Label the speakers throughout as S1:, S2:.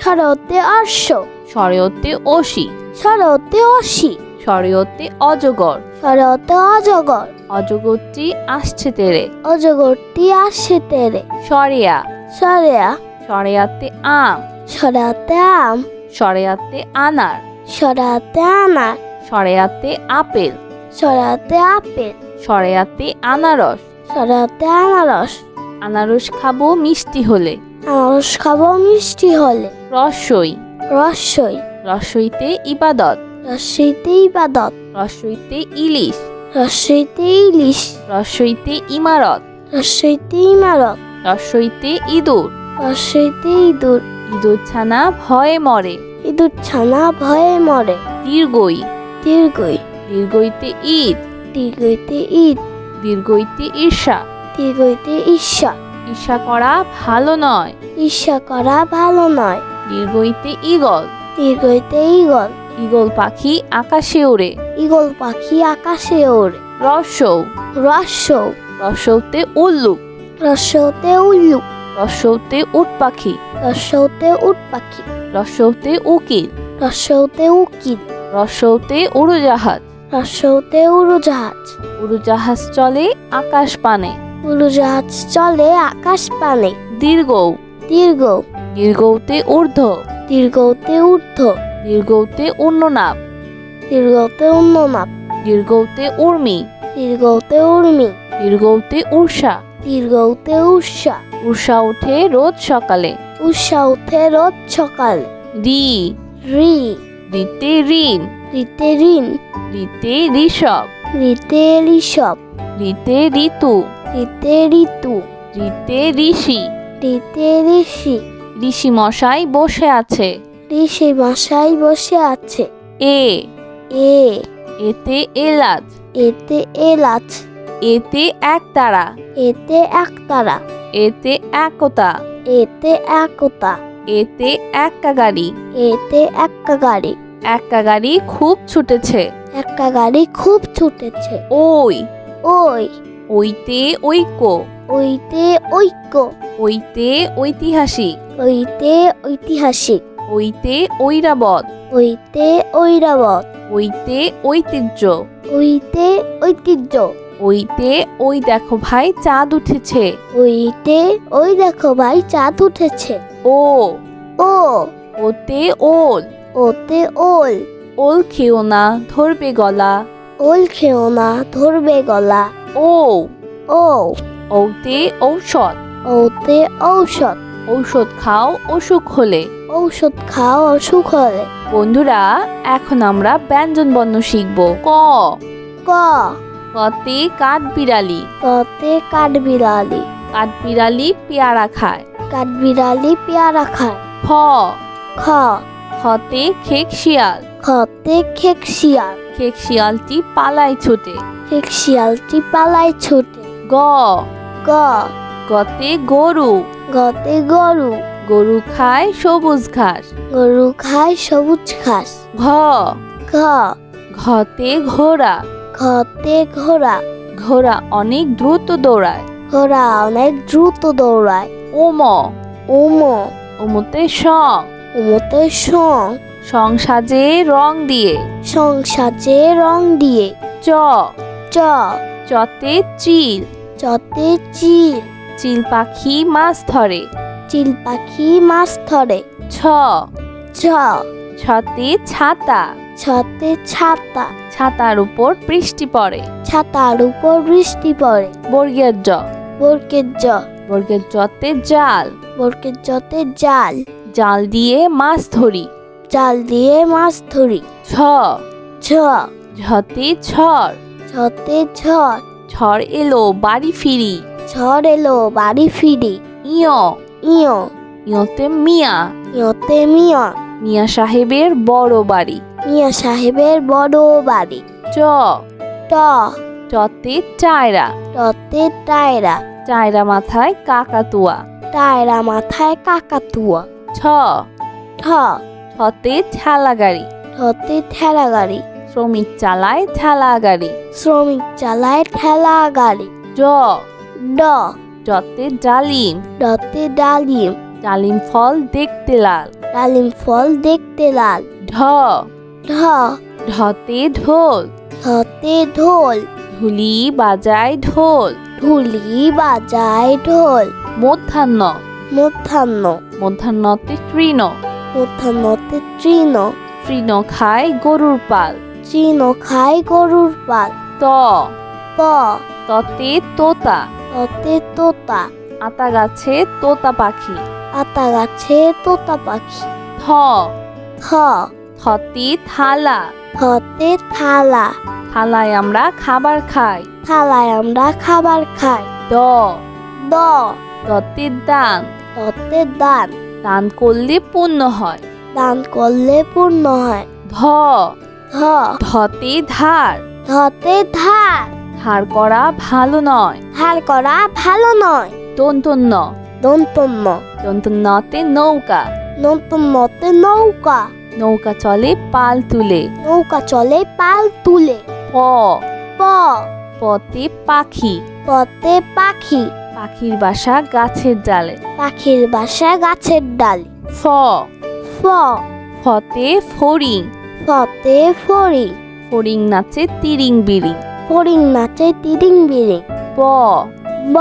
S1: সরতে অশ্ব।
S2: স্বরীয়তে অসি।
S1: সরতে অসি।
S2: স্বরীয়তে অজগর।
S1: সরতে অজগর।
S2: অজগরটি আসছে তেরে।
S1: অজগরটি আসে তেরে।
S2: সরেয়া।
S1: সরেয়া।
S2: সরেয়াতে আম।
S1: সরাতে আম।
S2: সরেয়াতে আনার।
S1: সরাতে আনার।
S2: সরেয়াতে আপেল।
S1: সরাতে আপেল।
S2: সরেয়াতে আনারস।
S1: সরাতে আনারস।
S2: আনারস খাব মিষ্টি হলে।
S1: আনারস খাব মিষ্টি হলে।
S2: রসই।
S1: রসই।
S2: রসইতে ইবাদত।
S1: রসইতে ইবাদত।
S2: রসইতে ইলিশ।
S1: রসইতে ইলিশ।
S2: রসইতে ইমারত।
S1: রসইতে ইমারত।
S2: রসইতে ইঁদুর।
S1: রসইতে ইঁদুর।
S2: ইঁদুর ছানা ভয়ে মরে।
S1: ইঁদুর ছানা ভয়ে মরে।
S2: দীর্ঘই।
S1: দীর্ঘই।
S2: দীর্ঘইতে ঈদ।
S1: দীর্ঘইতে ঈদ।
S2: দীর্ঘইতে ঈর্ষা।
S1: দীর্ঘইতে ঈর্ষা।
S2: ঈর্ষা করা ভালো নয়।
S1: ঈর্ষা করা ভালো নয়।
S2: দীর্ঘইতে ঈগল।
S1: দীর্ঘইতে ঈগল।
S2: ঈগল পাখি আকাশে ওড়ে।
S1: ঈগল পাখি আকাশে ওড়ে।
S2: রসৌ
S1: রসৌ
S2: রসৌতে উল্লুক।
S1: রস্যতে উল্লুক।
S2: রসৌতে উট পাখি।
S1: রসৌতে উট পাখি।
S2: রসৌতে উকিল।
S1: রসৌতে উকিল।
S2: রসৌতে উড়োজাহাজ।
S1: রসৌতে উড়োজাহাজ।
S2: উড়োজাহাজ চলে আকাশ পানে।
S1: উড়োজাহাজ চলে আকাশ পানে।
S2: দীর্ঘ
S1: দীর্ঘ
S2: দীর্ঘতে ঊর্ধ্ব।
S1: দীর্ঘতে ঊর্ধ্ব।
S2: দীর্ঘতে উন্ননাপ
S1: দীর্ঘতে উন্ননাপ
S2: দীর্ঘতে উর্মি।
S1: দীর্ঘতে উর্মি।
S2: দীর্ঘতে উষা
S1: দীর্ঘতে উষা
S2: উষা ওঠে রোজ সকালে।
S1: উষা উঠে রোজ সকালে।
S2: রি।
S1: রি।
S2: রিতে ঋণ।
S1: রিতে ঋণ।
S2: রিতে ঋষভ।
S1: রিতে ঋষভ।
S2: রিতে ঋতু।
S1: রিতে ঋতু।
S2: রিতে ঋষি।
S1: রিতে ঋষি।
S2: ঋষি মশাই বসে আছে।
S1: ঋষি মশাই বসে আছে।
S2: এ।
S1: এ।
S2: এতে এলাচ।
S1: এতে এলাচ।
S2: এতে একতারা।
S1: এতে একতারা।
S2: এতে একতা।
S1: এতে একতা।
S2: এতে এক্কা গাড়ি
S1: এতে এক্কা গাড়ি
S2: এক্কা গাড়ি খুব ছুটেছে।
S1: একটা গাড়ি খুব ছুটেছে।
S2: ওই।
S1: ওই।
S2: ওইতে ঐক্য।
S1: ওইতে ঐক্য।
S2: ওইতে ঐতিহাসিক।
S1: ওইতে ঐতিহাসিক।
S2: ওইতে ঐরাবত
S1: ওইতে ঐরাবত
S2: ওইতে ঐতিহ্য।
S1: ওইতে ঐতিহ্য।
S2: ওইতে ওই দেখো ভাই চাঁদ উঠেছে।
S1: ওইতে ওই দেখো ভাই চাঁদ উঠেছে।
S2: ও।
S1: ও।
S2: ওতে ওল।
S1: ওতে ওল।
S2: ওল খেও না ধরবে গলা।
S1: ওল খেও না ধরবে গলা।
S2: ও।
S1: ও।
S2: ওতে ঔষধ।
S1: ওতে ঔষধ।
S2: ঔষধ খাও অসুখ হলে।
S1: ঔষধ খাও অসুখ হলে।
S2: বন্ধুরা এখন আমরা ব্যঞ্জন বর্ণ শিখব। ক।
S1: ক।
S2: কতে কাঠ বিড়ালি
S1: কতে কাঠবিড়ালি
S2: কাঠ বিড়ালি পেয়ারা খায়।
S1: কাঠবিড়ালি পেয়ারা খায়।
S2: খ।
S1: খ।
S2: খতে খেক শিয়াল।
S1: খতে খেক শিয়াল।
S2: খেক শিয়ালটি পালায় ছোটে।
S1: খেক শিয়ালটি পালায় ছুটে।
S2: গ।
S1: গ।
S2: গতে গরু।
S1: গতে গরু।
S2: গরু খায় সবুজ ঘাস।
S1: গরু খায় সবুজ ঘাস।
S2: ঘ।
S1: ঘ।
S2: ঘতে ঘোড়া।
S1: ঘতে ঘোড়া।
S2: ঘোড়া অনেক দ্রুত দৌড়ায়।
S1: ঘোড়া অনেক দ্রুত দৌড়ায়।
S2: ওম
S1: ওম
S2: ওমতে সং।
S1: ওমতে সং।
S2: সং সাজে রং দিয়ে।
S1: সং সাজে রং দিয়ে।
S2: চ।
S1: চ।
S2: চতে চিল।
S1: চতে চিল।
S2: চিল পাখি মাছ ধরে।
S1: চিল পাখি মাছ ধরে।
S2: ছ।
S1: ছ।
S2: ছতে ছাতা।
S1: ছতে ছাতা।
S2: ছাতার উপর বৃষ্টি পড়ে।
S1: ছাতার উপর বৃষ্টি পড়ে।
S2: বর্গের জ।
S1: বরকের জ।
S2: বর্গের জতে জাল।
S1: বরকের জতে জাল।
S2: জাল দিয়ে মাছ ধরি।
S1: জাল দিয়ে মাছ ধরি।
S2: ছ।
S1: ছ।
S2: ঝতে ঝড়।
S1: ছতে ঝড়।
S2: ঝড় এলো বাড়ি ফিরি।
S1: ঝড় এলো বাড়ি ফিরি।
S2: ইয়।
S1: ইয়।
S2: ইয়তে মিয়া।
S1: ইয়তে মিয়া।
S2: মিয়া সাহেবের বড় বাড়ি।
S1: মিয়া সাহেবের বড় বাড়ি।
S2: চ।
S1: ট।
S2: চতে চায়রা।
S1: টতে টায়রা
S2: চায়রা মাথায় কাকাতুয়া।
S1: টায়রা মাথায় কাকাতুয়া।
S2: ছ।
S1: ঠ।
S2: ছতে ঠেলা গাড়ি
S1: ঠতে ঠেলা গাড়ি
S2: শ্রমিক চালায় ঠেলা গাড়ি।
S1: শ্রমিক চালায় ঠেলা গাড়ি।
S2: জ
S1: ড।
S2: জতে ডালিম।
S1: ডতে ডালিম।
S2: ডালিম ফল দেখতে লাল।
S1: ডালিম ফল দেখতে লাল।
S2: ঢ।
S1: ঢ।
S2: ঢতে ঢোল।
S1: ঢতে ঢোল।
S2: ঢুলি বাজায় ঢোল।
S1: ঢুলি বাজায় ঢোল।
S2: মধ্যাহ্ন।
S1: মধ্যাহ্ন।
S2: মধ্যাহ্নতে তৃণ।
S1: মধ্যাহ্নতে তৃণ।
S2: তৃণ খায় গরুর পাল।
S1: তৃণ খায় গরুর পাল।
S2: ত।
S1: ত।
S2: ততে তোতা।
S1: ততে তোতা।
S2: আতা গাছে তোতা পাখি।
S1: আতা গাছে তোতা পাখি।
S2: থ।
S1: থ।
S2: থতে থালা।
S1: থতে থালা।
S2: থালায় আমরা খাবার খাই।
S1: থালায় আমরা খাবার খাই।
S2: দ।
S1: দ।
S2: দতে দান।
S1: ততে দান।
S2: দান করলে পূর্ণ হয়।
S1: দান করলে পূর্ণ হয়।
S2: ধ।
S1: ধ।
S2: ধতে ধার।
S1: ধতে ধার।
S2: ধার করা ভালো নয়।
S1: ধার করা ভালো নয়।
S2: দন্তন্য।
S1: দন্তন্য।
S2: দন্তন্যতে নৌকা।
S1: নতুনতে নৌকা।
S2: নৌকা চলে পাল তুলে।
S1: নৌকা চলে পাল তুলে।
S2: প।
S1: প।
S2: পতে পাখি।
S1: পতে পাখি।
S2: পাখির বাসা গাছের ডালে।
S1: পাখির বাসা গাছের ডালে।
S2: ফ।
S1: ফ।
S2: ফতে ফড়িং।
S1: ফতে ফড়িং।
S2: ফড়িং নাচে তিরিং বিরিং
S1: ফড়িং নাচে তিরিং বিরিং
S2: ব।
S1: ব।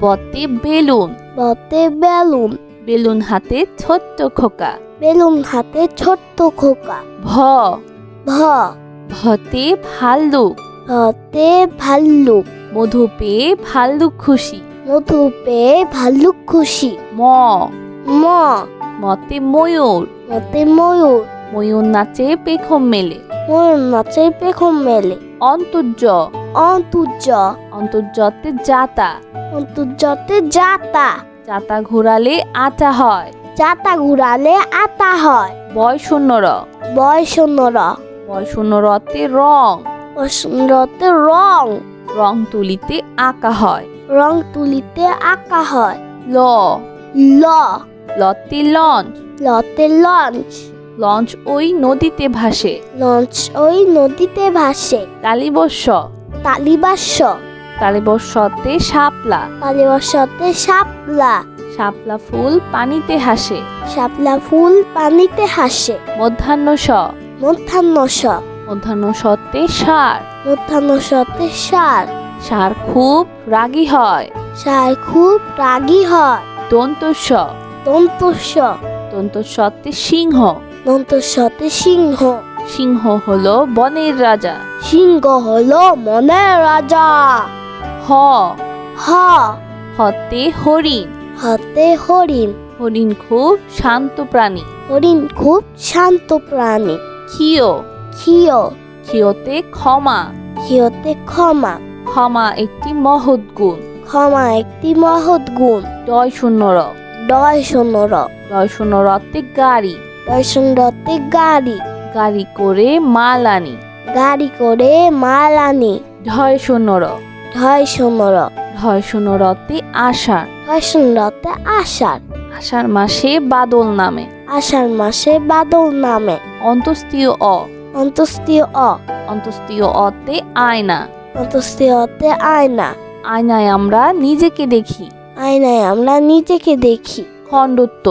S2: বতে বেলুন।
S1: বতে বেলুন।
S2: বেলুন হাতে ছোট্ট খোকা।
S1: বেলুন হাতে ছোট্ট খোকা।
S2: ভ।
S1: ভ।
S2: ভতে ভাল্লুক।
S1: ভতে ভাল্লুক।
S2: মধু পেয়ে ভাল্লুক খুশি।
S1: মধু পেয়ে ভাল্লুক খুশি।
S2: ম।
S1: ম।
S2: মতে ময়ূর।
S1: মতে ময়ূর।
S2: ময়ূর নাচে পেখম মেলে।
S1: ময়ূর নাচে পেখম মেলে।
S2: অন্তর্য।
S1: অন্তুজ
S2: অন্তর্যতে জাতা
S1: অন্তুজতে জাতা
S2: জাতা ঘোরালে আটা হয়।
S1: জাতা ঘোরালে আতা হয়।
S2: বয় শূন্য র
S1: বয়সন্যরা
S2: বয় শূন্য রতে রং
S1: বসন্ততে রং।
S2: রং তুলিতে আঁকা হয়।
S1: রং তুলিতে আঁকা হয়।
S2: ল।
S1: ল।
S2: লতে লঞ্চ।
S1: লতে লঞ্চ।
S2: লঞ্চ ওই নদীতে ভাসে।
S1: লঞ্চ ওই নদীতে ভাসে।
S2: তালিবস্য
S1: তালিবাস্য
S2: তালিবস্যতে শাপলা।
S1: তালিবাস্যতে শাপলা।
S2: শাপলা ফুল পানিতে হাসে।
S1: শাপলা ফুল পানিতে হাসে।
S2: মধ্যাহ্ন স
S1: মধ্যাহ্ন স
S2: মধ্যাহ্ন সতে সার।
S1: মধ্যাহ্ন সতে সার।
S2: সার খুব রাগী হয়।
S1: সার খুব রাগী হয়।
S2: দন্তস্ব।
S1: দন্তস্য
S2: দন্তস্বতে সিংহ।
S1: দন্তস্যতে সিংহ।
S2: সিংহ হলো বনের রাজা।
S1: সিংহ হলো মনের রাজা।
S2: হ।
S1: হ।
S2: হতে হরিণ।
S1: হাতে হরিণ।
S2: হরিণ খুব শান্ত প্রাণী।
S1: হরিণ খুব শান্ত প্রাণী।
S2: ক্ষিয়।
S1: ক্ষিয়।
S2: ক্ষিয়তে ক্ষমা।
S1: ক্ষিয়তে ক্ষমা।
S2: ক্ষমা একটি মহৎ গুণ।
S1: ক্ষমা একটি মহৎ গুণ।
S2: ডয় শূন্য র।
S1: ডয় শূন্য র।
S2: ডয় শূন্য রতে গাড়ি।
S1: দর্শন রথে গাড়ি।
S2: গাড়ি করে মাল আনি।
S1: গাড়ি করে মাল আনি।
S2: ঢয় শূন্য র
S1: ঢয় শূন্য র
S2: ঢয় শূন্য রতে আষাঢ়।
S1: দর্শন রথে আষাঢ়।
S2: আষাঢ় মাসে বাদল নামে।
S1: আষাঢ় মাসে বাদল নামে।
S2: অন্তস্তীয় অ।
S1: অন্তস্তীয় অ।
S2: অন্তস্তীয় অতে আয়না।
S1: অন্তস্তীয়তে আয়না।
S2: আয়নায় আমরা নিজেকে দেখি।
S1: আয়নায় আমরা নিজেকে দেখি।
S2: খণ্ডত্ব।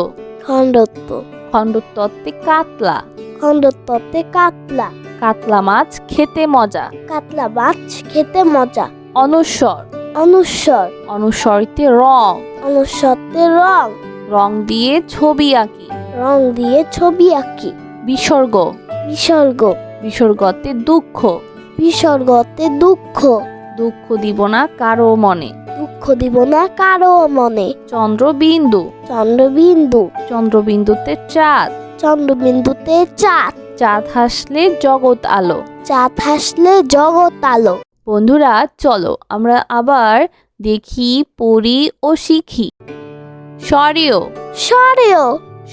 S1: খণ্ডত্ব।
S2: খণ্ডত্বতে কাতলা।
S1: খণ্ডত্বতে কাতলা।
S2: কাতলা মাছ খেতে মজা।
S1: কাতলা মাছ খেতে মজা।
S2: অনুস্বর
S1: অনুস্বর
S2: অনুস্বরিতে রং।
S1: অনুস্বরতে রং।
S2: রং দিয়ে ছবি আঁকি।
S1: রং দিয়ে ছবি আঁকি।
S2: বিসর্গ।
S1: বিসর্গ।
S2: বিসর্গতে দুঃখ।
S1: বিসর্গতে দুঃখ।
S2: দুঃখ দিব না কারও মনে।
S1: দুঃখ দিব না কারও মনে।
S2: চন্দ্রবিন্দু।
S1: চন্দ্রবিন্দু।
S2: চন্দ্রবিন্দুতে চাঁদ।
S1: চন্দ্রবিন্দুতে চাঁদ।
S2: চাঁদ হাসলে জগৎ আলো।
S1: চাঁদ হাসলে জগৎ আলো।
S2: বন্ধুরা চলো আমরা আবার দেখি পড়ি ও শিখি। স্বরেও।
S1: সরেও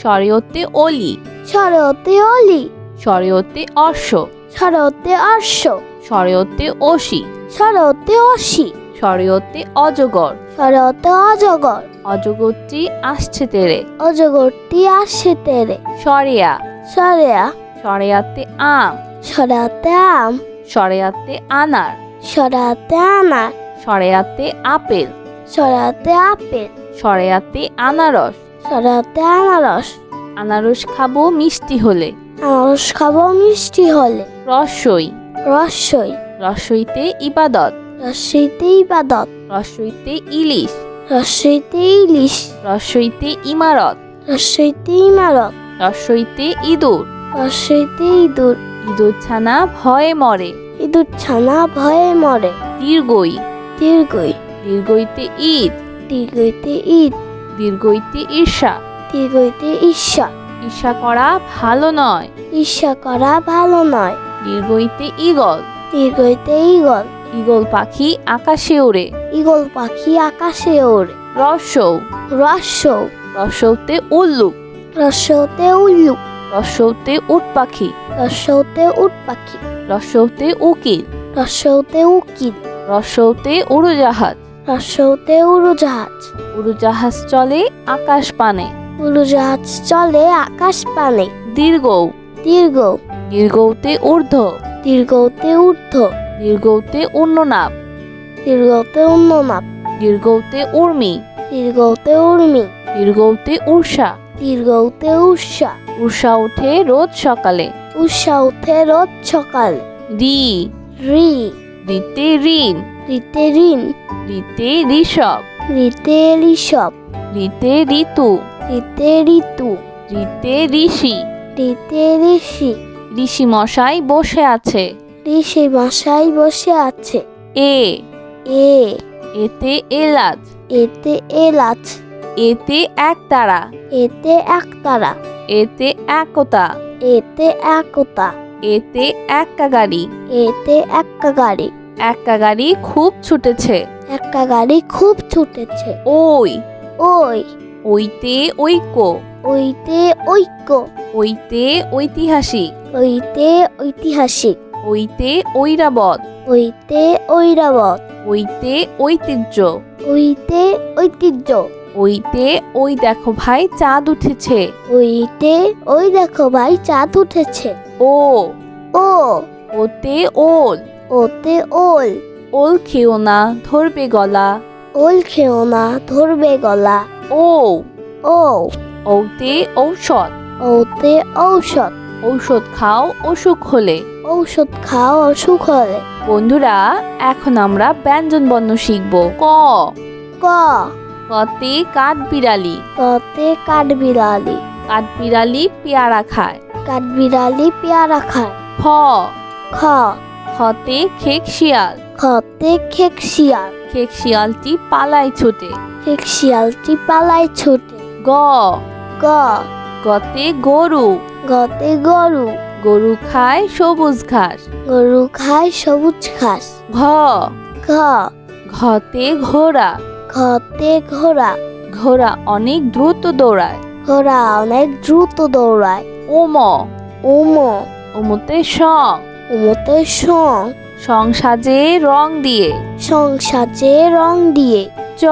S2: সরেয়তে অলি।
S1: সরেওতে অলি।
S2: সরেয়তে অশ্ব
S1: সরেওতে অশ্ব
S2: সরেয়তে অসি।
S1: সরেওতে অসি।
S2: সরেয়তে অজগর।
S1: সরেওতে অজগর।
S2: অজগরটি আসছে তেরে।
S1: অজগরটি আসে তেরে।
S2: সরেয়া।
S1: সরেয়া।
S2: সরেয়াতে আম।
S1: সরাতে আম।
S2: সরেয়াতে আনার।
S1: সরাতে আনার।
S2: সরেয়াতে আপেল।
S1: সরাতে আপেল।
S2: সরেয়াতে আনারস।
S1: সরাতে আনারস।
S2: আনারস খাব মিষ্টি হলে।
S1: আনারস খাব মিষ্টি হলে।
S2: রসই।
S1: রসই।
S2: রসইতে ইবাদত।
S1: রসইতে ইবাদত।
S2: রসইতে ইলিশ।
S1: রসইতে ইলিশ।
S2: রসইতে ইমারত।
S1: রসইতে ইমারত।
S2: রসইতে ইঁদুর।
S1: রসইতে ইঁদুর।
S2: ইঁদুর ছানা ভয়ে মরে।
S1: ইঁদুর ছানা ভয়ে মরে।
S2: দীর্ঘই।
S1: দীর্ঘই।
S2: দীর্ঘইতে ঈদ।
S1: দীর্ঘইতে ঈদ।
S2: দীর্ঘইতে ঈর্ষা।
S1: দীর্ঘইতে ঈর্ষা।
S2: ঈর্ষা করা ভালো নয়।
S1: ঈর্ষা করা ভালো নয়।
S2: দীর্ঘইতে ঈগল।
S1: দীর্ঘইতে ঈগল।
S2: ঈগল পাখি আকাশে ওড়ে।
S1: ঈগল পাখি আকাশে ওড়ে।
S2: রসৌ
S1: রসৌ
S2: রসৌতে উল্লুক
S1: রস্যতে উল্লুক
S2: রসৌতে উট পাখি।
S1: রসৌতে উট পাখি।
S2: রসৌতে উকিল।
S1: রসৌতে উকিল।
S2: রসৌতে উড়োজাহাজ।
S1: রসৌতে উড়োজাহাজ।
S2: উড়োজাহাজ চলে আকাশ পানে।
S1: উড়োজাহাজ চলে আকাশ পানে।
S2: দীর্ঘ
S1: দীর্ঘ
S2: দীর্ঘতে ঊর্ধ্ব।
S1: দীর্ঘতে ঊর্ধ্ব।
S2: দীর্ঘতে উন্ননাপ
S1: দীর্ঘতে উন্ননাপ
S2: দীর্ঘতে উর্মি।
S1: দীর্ঘতে উর্মি।
S2: দীর্ঘতে উষা
S1: দীর্ঘতে উষা
S2: উষা ওঠে রোজ সকালে।
S1: উষা উঠে রোজ সকাল।
S2: রি।
S1: রি।
S2: রিতে ঋণ।
S1: রিতে ঋণ।
S2: রিতে ঋষভ।
S1: রিতে ঋষভ।
S2: রিতে ঋতু।
S1: রিতে ঋতু।
S2: রিতে ঋষি।
S1: রিতে ঋষি।
S2: ঋষি মশাই বসে আছে।
S1: ঋষি বাসায় বসে আছে।
S2: এ।
S1: এ।
S2: এতে এলাচ।
S1: এতে এলাচ।
S2: এতে একতারা
S1: এতে একতারা
S2: এতে একতা
S1: এতে একতা
S2: এতে এক্কা গাড়ি
S1: এতে এক্কা গাড়ি
S2: এক্কা গাড়ি খুব ছুটেছে।
S1: একটা গাড়ি খুব ছুটেছে।
S2: ওই।
S1: ওই।
S2: ওইতে ঐক্য।
S1: ওইতে ঐক্য।
S2: ওইতে ঐতিহাসিক।
S1: ওইতে ঐতিহাসিক।
S2: ওইতে ঐরাবত
S1: ওইতে ঐরাবত
S2: ওইতে ঐতিহ্য।
S1: ওইতে ঐতিহ্য।
S2: ওইতে ওই দেখো ভাই চাঁদ উঠেছে।
S1: ওইতে ওই দেখো ভাই চাঁদ উঠেছে।
S2: ও।
S1: ও।
S2: ওতে ওল।
S1: ওতে ওল।
S2: ওল খেও না ধরবে গলা।
S1: ওল খেও না ধরবে গলা।
S2: ও।
S1: ও।
S2: ওতে ঔষধ।
S1: ওতে ঔষধ।
S2: ঔষধ খাও অসুখ হলে।
S1: ঔষধ খাও অসুখ হলে
S2: বন্ধুরা এখন আমরা ব্যঞ্জন বর্ণ শিখব। ক।
S1: ক।
S2: কতে কাঠ বিড়ালি।
S1: কতে কাঠবিড়ালি
S2: কাঠ বিড়ালি পেয়ারা খায়।
S1: কাঠ বিড়ালি পেয়ারা খায়।
S2: খ।
S1: খ।
S2: খতে খেক শিয়াল।
S1: খতে খেক শিয়াল।
S2: খেক শিয়ালটি পালায় ছোটে।
S1: খেক শিয়ালটি পালায় ছুটে।
S2: গ।
S1: গ।
S2: গতে গরু।
S1: গতে গরু।
S2: গরু খায় সবুজ ঘাস।
S1: গরু খায় সবুজ ঘাস।
S2: ঘ।
S1: ঘ।
S2: ঘতে ঘোড়া।
S1: ঘতে ঘোড়া।
S2: ঘোড়া অনেক দ্রুত দৌড়ায়।
S1: ঘোড়া অনেক দ্রুত দৌড়ায়।
S2: ওম
S1: ওম
S2: ওমতে সং।
S1: ওমতে সং।
S2: সং সাজে রং দিয়ে।
S1: সংসাজে রং দিয়ে।
S2: চ।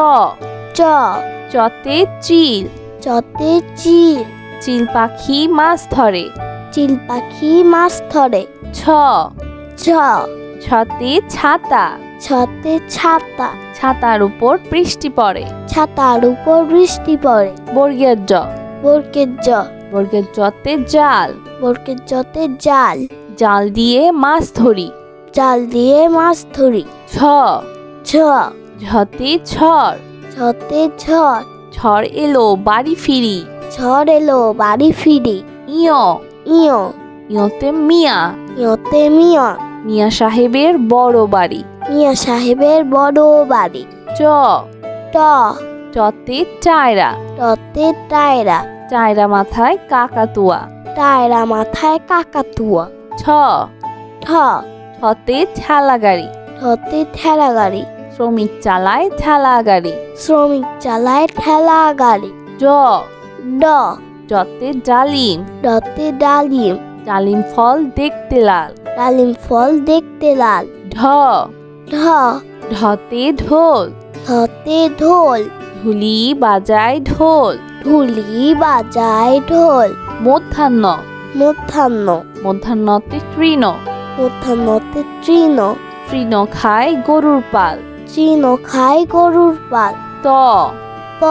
S1: চ।
S2: চতে চিল।
S1: চতে চিল।
S2: চিল পাখি মাছ ধরে।
S1: চিল পাখি মাছ ধরে।
S2: ছ।
S1: ছ।
S2: ছতে ছাতা।
S1: ছতে ছাতা।
S2: ছাতার উপর বৃষ্টি পড়ে।
S1: ছাতার উপর বৃষ্টি পড়ে।
S2: বর্গের জ।
S1: বরকের জ।
S2: বর্গের জতে জাল।
S1: বরকের জতে জাল।
S2: জাল দিয়ে মাছ ধরি।
S1: জাল দিয়ে মাছ ধরি।
S2: ছ।
S1: ছ।
S2: ঝতে ঝড়।
S1: ছতে ঝড়।
S2: ঝড় এলো বাড়ি ফিরি।
S1: ঝড় এলো বাড়ি ফিরি।
S2: ইয়।
S1: ইয়।
S2: ইয়তে মিয়া।
S1: ইয়তে মিয়া।
S2: মিয়া সাহেবের বড় বাড়ি।
S1: মিয়া সাহেবের বড় বাড়ি।
S2: চ।
S1: ট।
S2: চতে চায়রা
S1: টতে টায়রা।
S2: চায়রা মাথায় কাকাতুয়া।
S1: টায়রা মাথায় কাকাতুয়া।
S2: ছ।
S1: ঠ।
S2: ছতে ঠেলা গাড়ি
S1: ঠতে ঠেলা গাড়ি
S2: শ্রমিক চালায় ঠেলা গাড়ি
S1: শ্রমিক চালায় ঠেলা গাড়ি
S2: জ।
S1: ড।
S2: ডতে ডালিম।
S1: ডতে ডালিম।
S2: ডালিম ফল দেখতে লাল।
S1: ডালিম ফল দেখতে লাল।
S2: ঢ।
S1: ঢ।
S2: ঢতে ঢোল।
S1: ঢতে ঢোল।
S2: ঢুলি বাজায় ঢোল।
S1: ঢুলি বাজায় ঢোল।
S2: মধ্যাহ্ন।
S1: মধ্যাহ্ন।
S2: মধ্যাহ্নতে তৃণ।
S1: মধ্যাহ্নতে তৃণ।
S2: তৃণ খায় গরুর পাল।
S1: তৃণ খায় গরুর পাল।
S2: ত।
S1: ত।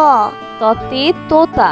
S2: ততে তোতা।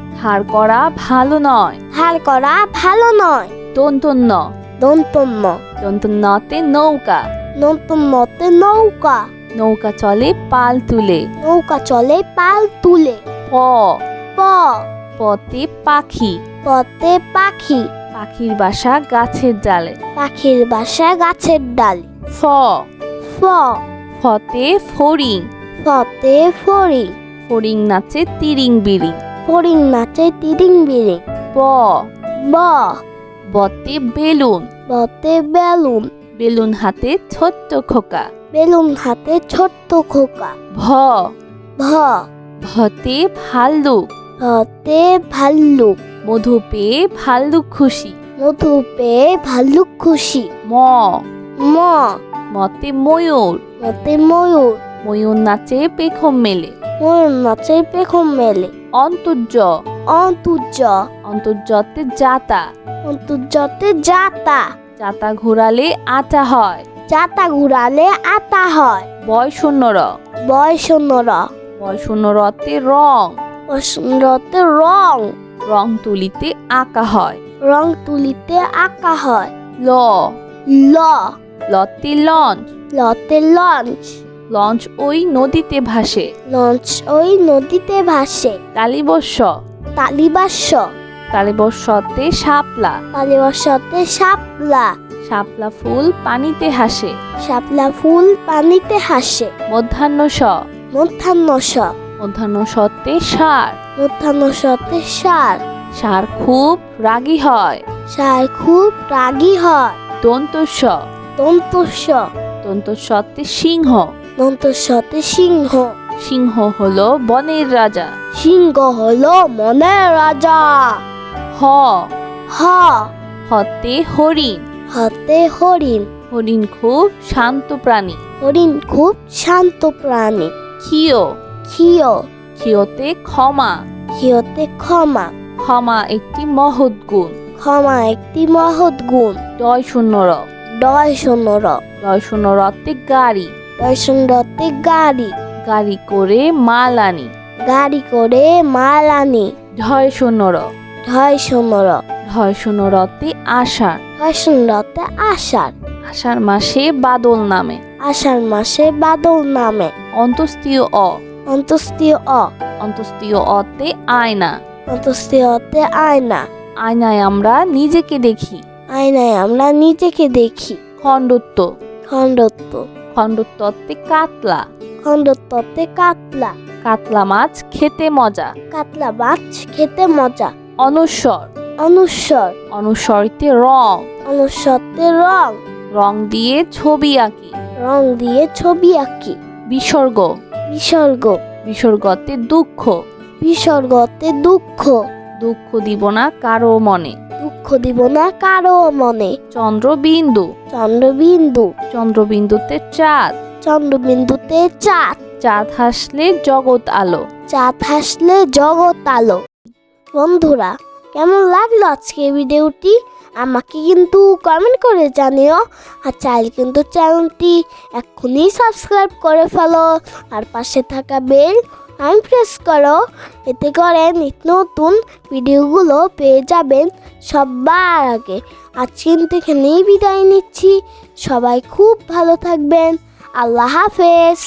S2: ধার করা ভালো নয়।
S1: ধার করা ভালো নয়।
S2: দন্তন্য।
S1: দন্তন্য।
S2: দন্তন্যতে নৌকা।
S1: নতুনতে নৌকা।
S2: নৌকা চলে পাল তুলে।
S1: নৌকা চলে পাল তুলে।
S2: প।
S1: প।
S2: পতে পাখি।
S1: পতে পাখি।
S2: পাখির বাসা গাছের ডালে।
S1: পাখির বাসা গাছের ডাল।
S2: ফ।
S1: ফ।
S2: ফতে ফড়িং।
S1: ফতে ফড়িং।
S2: ফড়িং নাচে তিরিং বিরিং।
S1: ফড়িং নাচে তিরিং বিরিং
S2: ব
S1: ব।
S2: বতে বেলুন।
S1: বতে বেলুন।
S2: বেলুন হাতে ছোট্ট খোকা।
S1: বেলুন হাতে ছোট্ট খোকা।
S2: ভ
S1: ভ।
S2: ভতে ভাল্লুক
S1: হতে ভাল্লুক
S2: মধু পেয়ে ভাল্লুক খুশি।
S1: মধু পেয়ে ভাল্লুক খুশি।
S2: ম
S1: ম।
S2: মতে ময়ূর।
S1: মতে ময়ূর।
S2: ময়ূর নাচে পেখম মেলে।
S1: ময়ূর নাচে পেখম মেলে।
S2: অন্তর্য।
S1: অন্তুজ
S2: অন্তর্যতে জাতা
S1: অন্তুজতে জাতা
S2: জাতা ঘোরালে আটা হয়।
S1: জাতা ঘুরালে আতা হয়।
S2: বয় শূন্য র
S1: বয়সন্নরা
S2: বয় শূন্য রতে রং
S1: বসন্ততে রং।
S2: রং তুলিতে আঁকা হয়।
S1: রং তুলিতে আঁকা হয়।
S2: ল।
S1: ল।
S2: লতে লঞ্চ।
S1: লতে লঞ্চ।
S2: লঞ্চ ওই নদীতে ভাসে।
S1: লঞ্চ ওই নদীতে ভাসে।
S2: তালিবস্য
S1: তালিবাস্য
S2: তালিবস্যতে শাপলা।
S1: তালিবাস্যতে শাপলা।
S2: শাপলা ফুল পানিতে হাসে।
S1: শাপলা ফুল পানিতে হাসে।
S2: মধ্যাহ্ন স
S1: মধ্যাহ্ন স
S2: মধ্যাহ্ন সতে সার।
S1: মধ্যাহ্ন সতে সার।
S2: সার খুব রাগী হয়।
S1: সার খুব রাগী হয়।
S2: দন্তস্ব।
S1: দন্তস্য
S2: দন্তস্বতে সিংহ।
S1: দন্তস্যতে সিংহ।
S2: সিংহ হলো বনের রাজা।
S1: সিংহ হলো মনের রাজা।
S2: হ।
S1: হ।
S2: হতে হরিণ।
S1: হাতে হরিণ।
S2: হরিণ খুব শান্ত প্রাণী।
S1: হরিণ খুব শান্ত প্রাণী।
S2: ক্ষিয়।
S1: ক্ষিয়।
S2: ক্ষিয়তে ক্ষমা।
S1: ক্ষিয়তে ক্ষমা।
S2: ক্ষমা একটি মহৎ গুণ।
S1: ক্ষমা একটি মহৎ গুণ।
S2: ডয় শূন্য র।
S1: ডয় শূন্যর
S2: ডয় শূন্য রতে গাড়ি।
S1: শূন্যতে গাড়ি।
S2: গাড়ি করে মাল আনি।
S1: গাড়ি করে মাল আনি।
S2: ঢয় শূন্য র
S1: ঢয় শূন্যর
S2: ঢয় শূন্য রতে আষাঢ়।
S1: ঢয় শূন্যতে আষাঢ়।
S2: আষাঢ় মাসে বাদল নামে।
S1: আষাঢ় মাসে বাদল নামে।
S2: অন্তস্তীয় অ।
S1: অন্তস্তীয় অ।
S2: অন্তস্তীয় অতে আয়না।
S1: অন্তস্তীয়তে আয়না।
S2: আয়নায় আমরা নিজেকে দেখি।
S1: আয়নায় আমরা নিজেকে দেখি।
S2: খণ্ডত্ব।
S1: খণ্ডত্ব।
S2: খণ্ডত্বতে কাতলা।
S1: খণ্ডত্বতে কাতলা।
S2: কাতলা মাছ খেতে মজা।
S1: কাতলা মাছ খেতে মজা।
S2: অনুস্বর
S1: অনুস্বর
S2: অনুস্বরিতে রং।
S1: অনুস্বরতে রং।
S2: রং দিয়ে ছবি আঁকি।
S1: রং দিয়ে ছবি আঁকি।
S2: বিসর্গ।
S1: বিসর্গ।
S2: বিসর্গতে দুঃখ।
S1: বিসর্গতে দুঃখ।
S2: দুঃখ দিব না কারও মনে।
S1: দুঃখ দিব না কারও মনে।
S2: চন্দ্রবিন্দু।
S1: চন্দ্রবিন্দু।
S2: চন্দ্রবিন্দুতে চাঁদ।
S1: চন্দ্রবিন্দুতে চাঁদ।
S2: চাঁদ হাসলে জগৎ আলো।
S1: চাঁদ হাসলে জগৎ আলো। বন্ধুরা কেমন লাগল আজকে ভিডিওটি? আমাকে কিন্তু কমেন্ট করে জানিও। আর চাইলে কিন্তু চ্যানেলটি এক্ষুনি সাবস্ক্রাইব করে ফেলো। আর পাশে থাকা বেল আইন প্রেস করো। এতে করে নিত্য নতুন ভিডিওগুলো পেয়ে যাবেন সবার আগে। আজ কিন্তু এখানেই বিদায় নিচ্ছি। সবাই খুব ভালো থাকবেন। আল্লাহ হাফেজ।